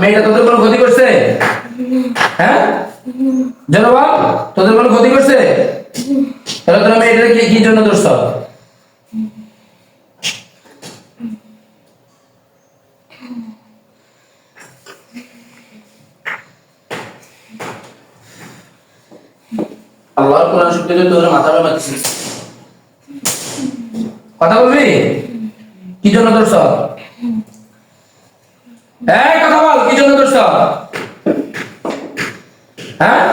মেয়েটা তোদের কোনো ক্ষতি করছে? হ্যাঁ? জানো বল তোদের কোনো ক্ষতি করছে? তাহলে তোরা মেয়েটাকে কি জন্য দোষ মাথা কথা বলবি? কি জন্য দোষ এই কথা বল, কি জন্য দোষ হ্যাঁ?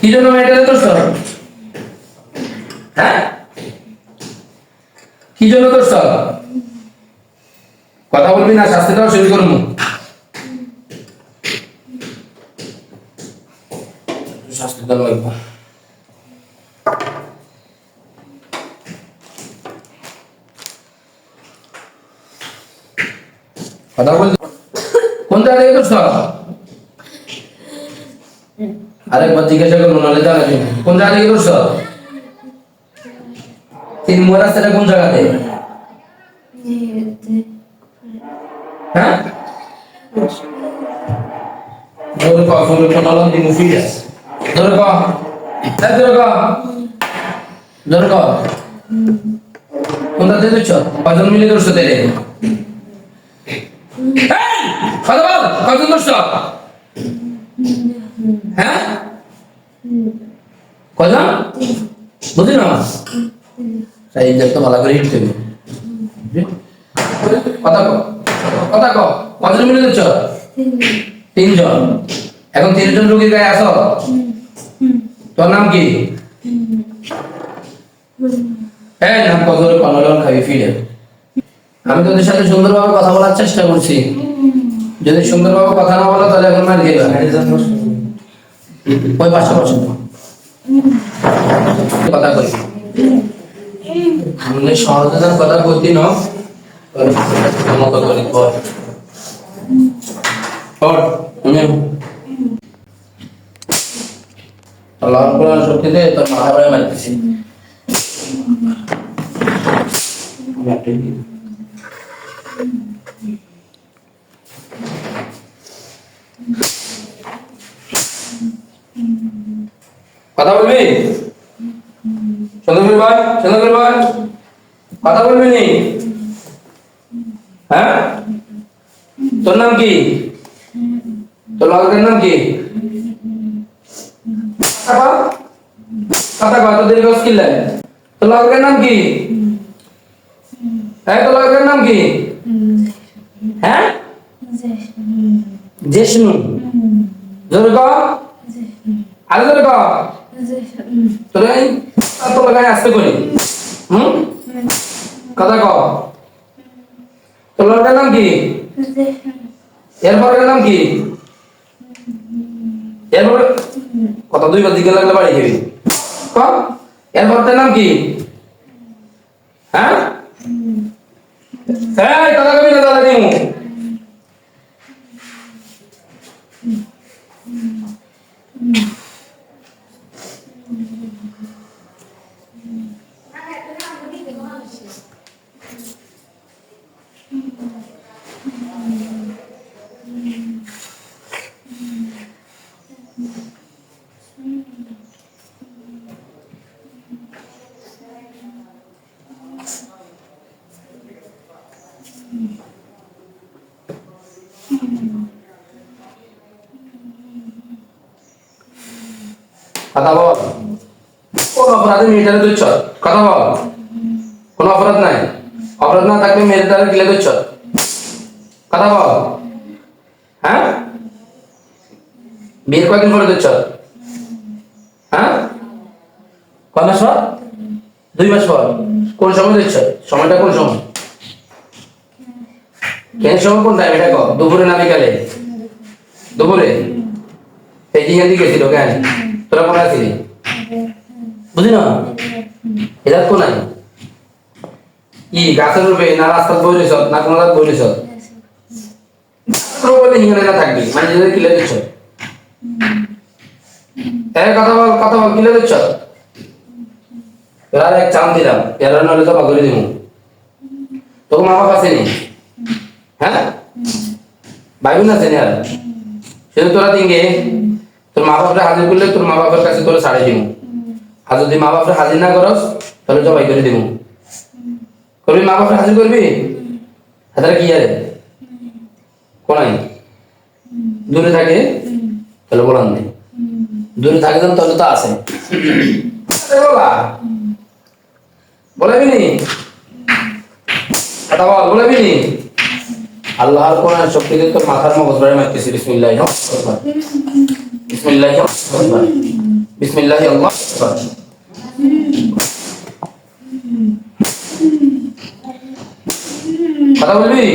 কি জন্য মেয়েটাকে দোষ হ্যাঁ? কি জন্য দোষ কথা বলবি না, শাস্তি দেওয়া শুরু করব। শাস্তি দেওয়া কথা বল। কোন জায়গা থেকে করছ আরেকবার জিজ্ঞাসা করব নাহলে জানা কোন জায়গা থেকে করছ তিন মোড় রাস্তাটা কোন জায়গাতে? হ্যাঁ? ধরে ক ফোন আলাম দিমু ফিরে ধরে ক। এই ধরে ক। ধরে কোনটা দিয়ে দিচ্ছ? কজন মিলে ধরছো তেরে এই, কথা বল কজন ধরছো? হ্যাঁ? কজন? বুঝলি না? তাই দেখতে ভালো করে হিট দেবে। কথা ক কথা ক কজন মিলে দিচ্ছ তিনজন। এখন তিনজন রোগীর গায়ে আসো তোর নাম কি? হ্যাঁ নাম কত কনলন খাবি, ফিরে। আমি তোদের সাথে সুন্দরভাবে কথা বলার চেষ্টা করছি। যদি সুন্দরভাবে কথা না বলো, তাহলে এখন মার গেবে ওই পাশে বসে কথা কই? আমি সহজতার কথা বলতি না। করি তোর মাথা পড়ে মারতেছি। কথা বলবি চন্দ্রপুর ভাই চন্দ্রপুর ভাই কথা বলবি নি হ্যাঁ তোর নাম কি তোর লগের নাম কি কথা কও। কথা কয় তোদের গছ কিনলে তোর লগের নাম কি হ্যাঁ তোর লগের নাম কি হ্যাঁ? জেষ্ণু জোরে ক? আরে তোর লাগাই আসতে করি। হুম? কথা ক। তোর নাম কি? এরপরের নাম কি? এরপর কত দুইবার দিকে লাগলে বাড়ি যাবি ক? এরপরটার নাম কি? হ্যাঁ? এই কথা কবি না দাদা দিমু কথা বল। কোন অপরাধে মেয়েটারে তুচ্ছ কথা বল। কোন অপরাধ নাই? অপরাধ না থাকলে মেয়েটারে গিলে তুচ্ছ কথা বল। হ্যাঁ? বিয়ের কয়দিন পরে তুচ্ছ হ্যাঁ? কয় মাস পর? দুই মাস পর। কোন সময় দিচ্ছ সময়টা কোন সময়? কেন সময় কোন টাইম এটা কো দুপুরে না বিকালে? দুপুরে? এই দিকে গেছিল কেন তোরা কোন আসিলি বুঝি না? এদাত কোন নাই? ই গাছের রূপে না রাস্তাত বইলিস না কোনো রাত বইলিস তোর বলে হিঙ্গনে না থাকবি মানে যেটা কিলে দিচ্ছ। এই কথা বল কথা বল, কিলে দিচ্ছ? তোরা এক চান দিলাম এরা নলে জমা করে দিব তোকে মা বাবা আছে নি হ্যাঁ? ভাই বোন আছে নি আর? শুধু তোরা দিনকে তোর মা বাপরে হাজির করলে তোর মা বাপের কাছে তোরা ছাড়ে দিব আর যদি মা বাপরে হাজির না করস, তাহলে জবাই করে দিব করবি? মা বাপরে হাজির করবি? হাজারে কি আরে? কোনাই দূরে থাকে তাহলে বলান নেই। দূরে থাকে তাহলে তো আছে। বাবা। বলেবি নি কথা বল বলেবি নি আল্লাহর কোরআন শক্তিতে তোর মাথার মগজ ধরে মারতেছি। বিসমিল্লাহ বিসমিল্লাহ বিসমিল্লাহ আল্লাহ কথা বলবি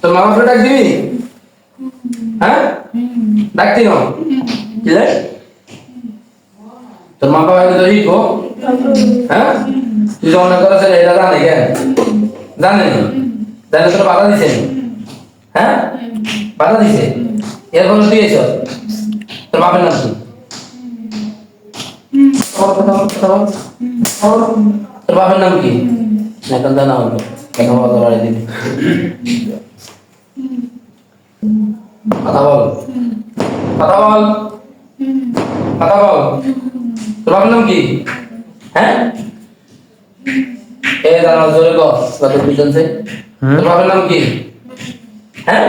তোর মা বাপরে ডাক দিবি হ্যাঁ ডাকতি না কি রে? তোর মা বাবা তো শিখো হ্যাঁ তুই যখন করে সেটা এটা জানে কেন জানে নি জানে তোর বাধা দিছে নি? হ্যাঁ বাধা দিছে তুই এসো তোর বাপের নাম কি? কথা কথা কথা। তোর বাপের নাম কি? এখন জানা হলো। এখন বাবা বাড়ি দিবি কথা বল। কথা বল। কথা বল। তোর বাপের নাম কি? হ্যাঁ? এ দাঁড়াও, জোরে কর কত বুঝছে তোর বাপের নাম কি? হ্যাঁ?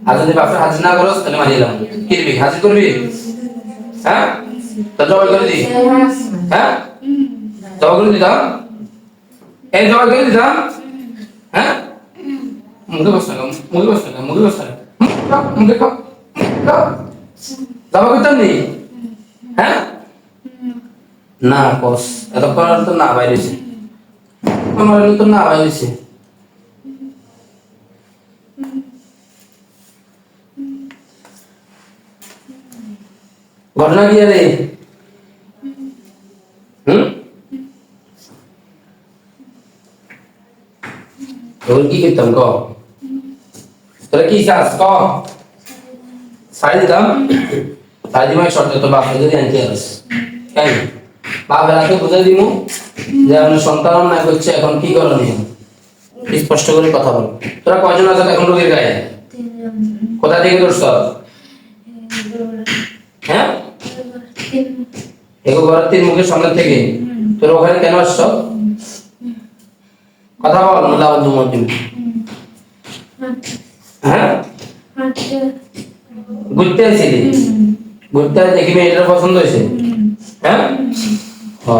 আর যদি বাপরে হাজির না করস, তাহলে মারিয়ে দিলাম কি হাজির করবি? হ্যাঁ? তো জবাই করে দি। হ্যাঁ? জবাই করে দিতাম? এই জবাই করে দিতাম? হ্যাঁ? মুখে বস না মুখে বস না মুখে বস না মুখে খাও জবাই করতাম নি? হ্যাঁ? না কস এতক্ষণ আর তো না বাইরেছে আমার তো না বাইরেছে ঘটনা কি রে হুম? তোর কি করতাম ক। তোরা কি চাস? ক। সাড়ে দিতাম। সাড়ে দিমাই শর্ত তো বাপ যদি আনতে আস কেন? বাপের হাতে বুঝাই দিমু যে আমি সন্তান না করছে এখন কি করণীয় স্পষ্ট করে কথা বল। তোরা কয়জন আছো এখন রোগীর গায়ে? কোথা থেকে তোর সব হ্যাঁ এগো তিন মুখের সামনে থেকে। তোর ওখানে কেন আসছ? কথা বল মোল্লা আব্দুল মতিন হ্যাঁ? ঘুরতে আসছিলি ঘুরতে আসে দেখি মেয়েটার পছন্দ হয়েছে। হ্যাঁ? ও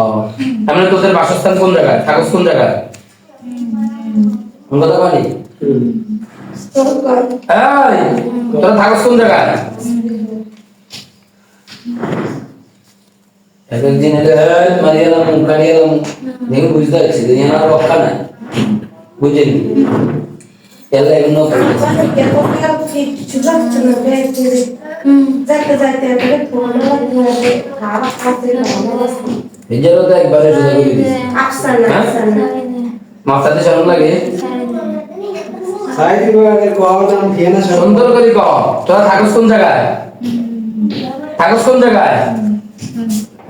এমনি তোদের বাসস্থান কোন জায়গায়? কাগজ কোন জায়গায়? কথা বলি তোরা থাকস কোন জায়গায়? দেখে বুঝতে পারছি যে এনার রক্ষা নাই। বুঝলি এলা এগুলো নিজেরও তো একবারে সোজা করে দিছি মাথাতে শরম লাগে? সুন্দর করে ক তোরা থাকস কোন জায়গায়? থাকস কোন জায়গায়?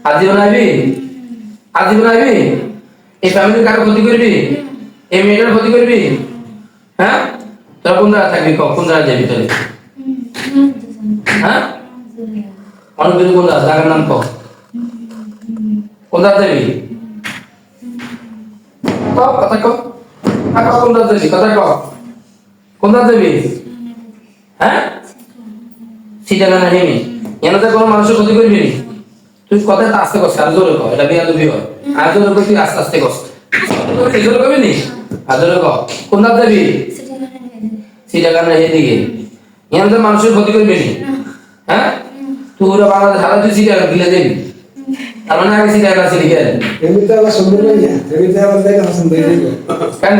আজীবন আইবি আজীবন আইবি এই ফ্যামিলির কারও ক্ষতি করবি এই মেয়েটার ক্ষতি করবি হ্যাঁ তোরা কোন জায়গায় থাকবি কোন জায়গায় যাবি তোরে হ্যাঁ অনেক কোন জায়গা জায়গার নাম ক। কোন জায়গায় যাবি? কথা কোন দাঁত যাবি? কথা কোন দাঁত যাবি? হ্যাঁ সিটাগানা হেমি এনাতে কোনো মানুষের ক্ষতি করবি তুই কথাটা আস্তে কষ্ট আর জোরে কর এটা বিয়া দুবি হয়। আর জোরে কর তুই আস্তে আস্তে কষ্ট তুই জোরে করবি নি? আর জোরে কর কোন দাঁত এদিকে এনাতে মানুষের ক্ষতি করবি নি। হ্যাঁ? তুই ওরা বাংলাদেশ হারা তুই সিটাগানা গিলে দেবি। তার মানে আগে সিটাগানা ছিলি গেল এমনিতে আবার সুন্দর ভাইয়া এমনিতে আবার দেখে পছন্দ হয়ে। যাবে কেন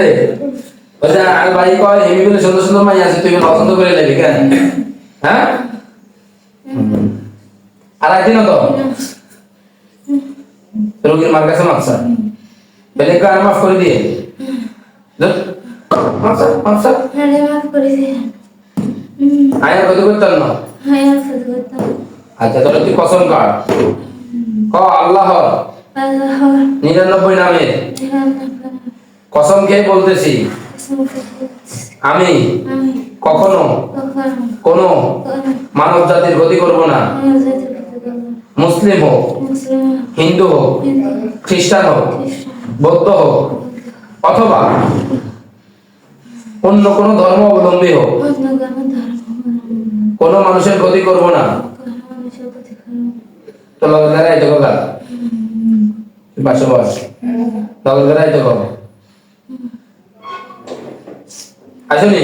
বলছে আর ভাই কয় হেমি বলে সুন্দর সুন্দর মাই আছে তুই পছন্দ করে নেবি কেন? হ্যাঁ? আর একদিন তো? রোগীর মার কাছে মাপসা বেলে কার মাফ করে দিয়ে মাপসা আয়া কত করতাম না? আচ্ছা তাহলে তুই কসম কার? ক আল্লাহ। নামে। কসম বলতেছি। আমি কখনো কোনো মানব জাতির ক্ষতি করব না। মুসলিম হোক হিন্দু হোক খ্রিস্টান হোক বৌদ্ধ হোক অথবা অন্য কোনো ধর্ম অবলম্বী হোক কোনো মানুষের ক্ষতি করব না। তো লগে দাঁড়াই তো গা পাশে বস দাঁড়াই আসুনি?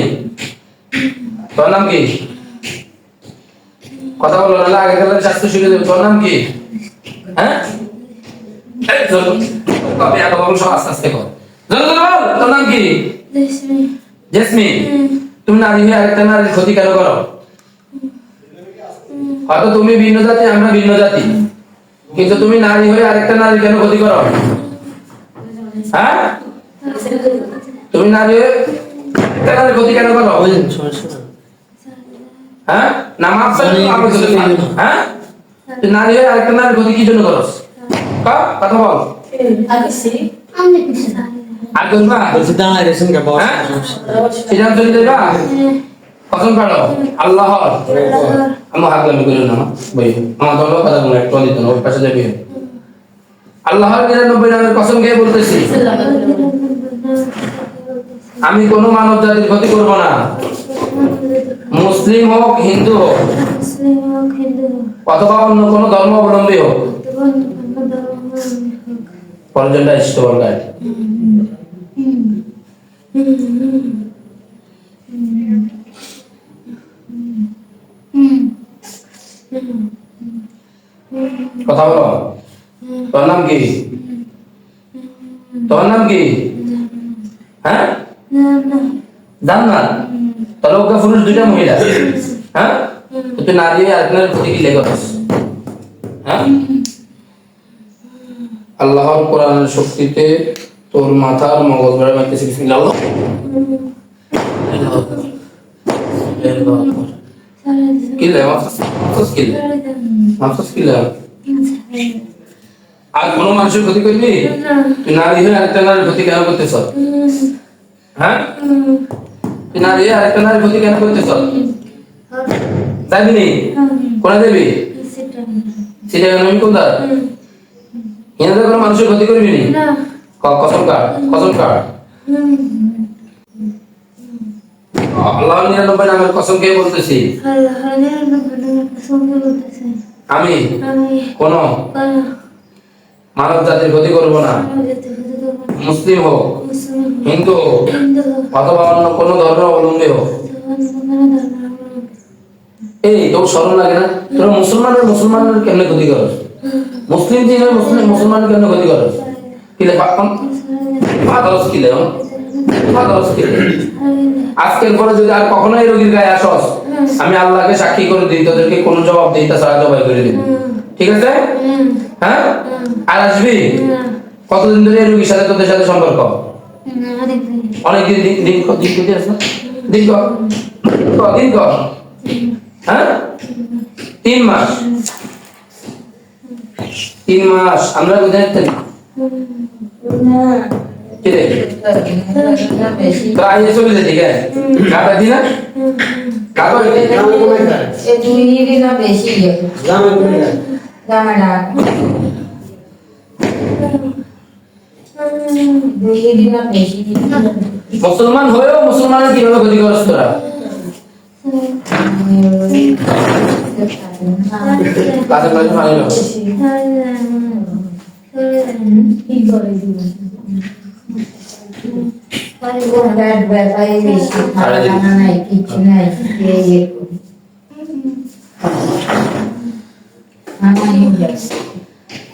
তোর নাম কি? কথা বলো না আগে গেলে স্বাস্থ্য শিখে দেবে তোর নাম কি? হ্যাঁ? কবে এত বড় সব আস্তে আস্তে কর। জোরে জোরে বল তোর নাম কি? জেসমিন। তুমি নারী হয়ে আরেকটা নারীর ক্ষতি কেন করো? হয়তো তুমি ভিন্ন জাতি আমরা ভিন্ন জাতি। কিন্তু তুমি নারী হয়ে আরেকটা নারী কেন ক্ষতি করো? হ্যাঁ? তুমি নারী হয়ে নারীর ক্ষতি কেন করো? হ্যাঁ? না আমি যদি হ্যাঁ? নারী হয়ে আরেকটা নারীর ক্ষতি কি জন্য করস? কথা বল। আর করবা বলছি দাঁড়ায় রেশন কে বস। হ্যাঁ? চলে যাবা কসম কাটো আল্লাহ। আমি হাগলামি করি না বই। আমার দল কথা বলে। একটু দিত না ওই পাশে যাবি। আল্লাহর নিরানব্বই নামের কসম খেয়ে বলতেছি। আমি কোনো মানব জাতির ক্ষতি করব না। মুসলিম হোক হিন্দু হোক। অথবা অন্য কোনো ধর্ম অবলম্বী হোক। পর্যন্ত স্টোর গাইড কথা বলো। তোর নাম কি? তোর নাম কি? হ্যাঁ? জান্নাত? তাহলে ওকে পুরুষ দুইটা মহিলা। হ্যাঁ? তুই নারী আরেকজনের প্রতি কি লেগে হ্যাঁ? আল্লাহর কোরআনের শক্তিতে তোর মাথার মগজ বেড়ে মাইতেছে বিসমিল্লাহ। আল্লাহ কি লে মাফসাস? কি লে? মাফসাস কি লে? আর কোনো মানুষের ক্ষতি করবি? তুই নারী হয়ে আরেকটা নারীর ক্ষতি কেন করতেছ? হ্যাঁ? কেন করতেছ যাবি নি? কোনে দেবি সেটা আমি কোন এনে কোনো মানুষের ক্ষতি করবি নি? কসম কার? কসম কার? আল্লাহ নিরানব্বই নামের কসম কে বলতেছি? আমি? কোন? মানব জাতির ক্ষতি করব না। মুসলিম হোক হিন্দু হোক অথবা অন্য কোনো ধর্ম অবলম্বী হোক। এই তোর স্মরণ লাগে না? তোরা মুসলমানের মুসলমানের কেমনে ক্ষতি করস? মুসলিম দিন মুসলিম মুসলমানের কেমনে ক্ষতি করস? কিলে ফাদারস কিলে ফাদারস কিলে। আজকের পরে যদি আর কখনো এই রোগীর গায়ে আসস আমি আল্লাহকে সাক্ষী করে দিই তোদেরকে কোনো জবাব দিই তা ছাড়া জবাই করে দিই। ঠিক আছে? হ্যাঁ? আর আসবি? কতদিন ধরে এই রোগীর সাথে তোদের সাথে সম্পর্ক? অনেক দিন দিন দিন দিন দিন হ্যাঁ? তিন মাস। তিন মাস। আমরা কোথায় থাকি তো আইয়ে চলে যেতে কে কাটা দিনা বেশি মুসলমান হয়েও মুসলমানের কীভাবে ক্ষতি করছ তোরা? কাছে দিব? নাই কিছু নাই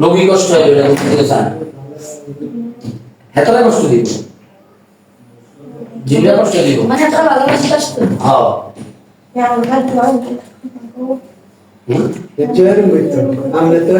রোগী কষ্ট হয় এটা বুঝতে চান এতটা কষ্ট দিব। জিভে কষ্ট দিব। মানে একটা ভালোবাসি কষ্ট। হ্যাঁ। আমরা তো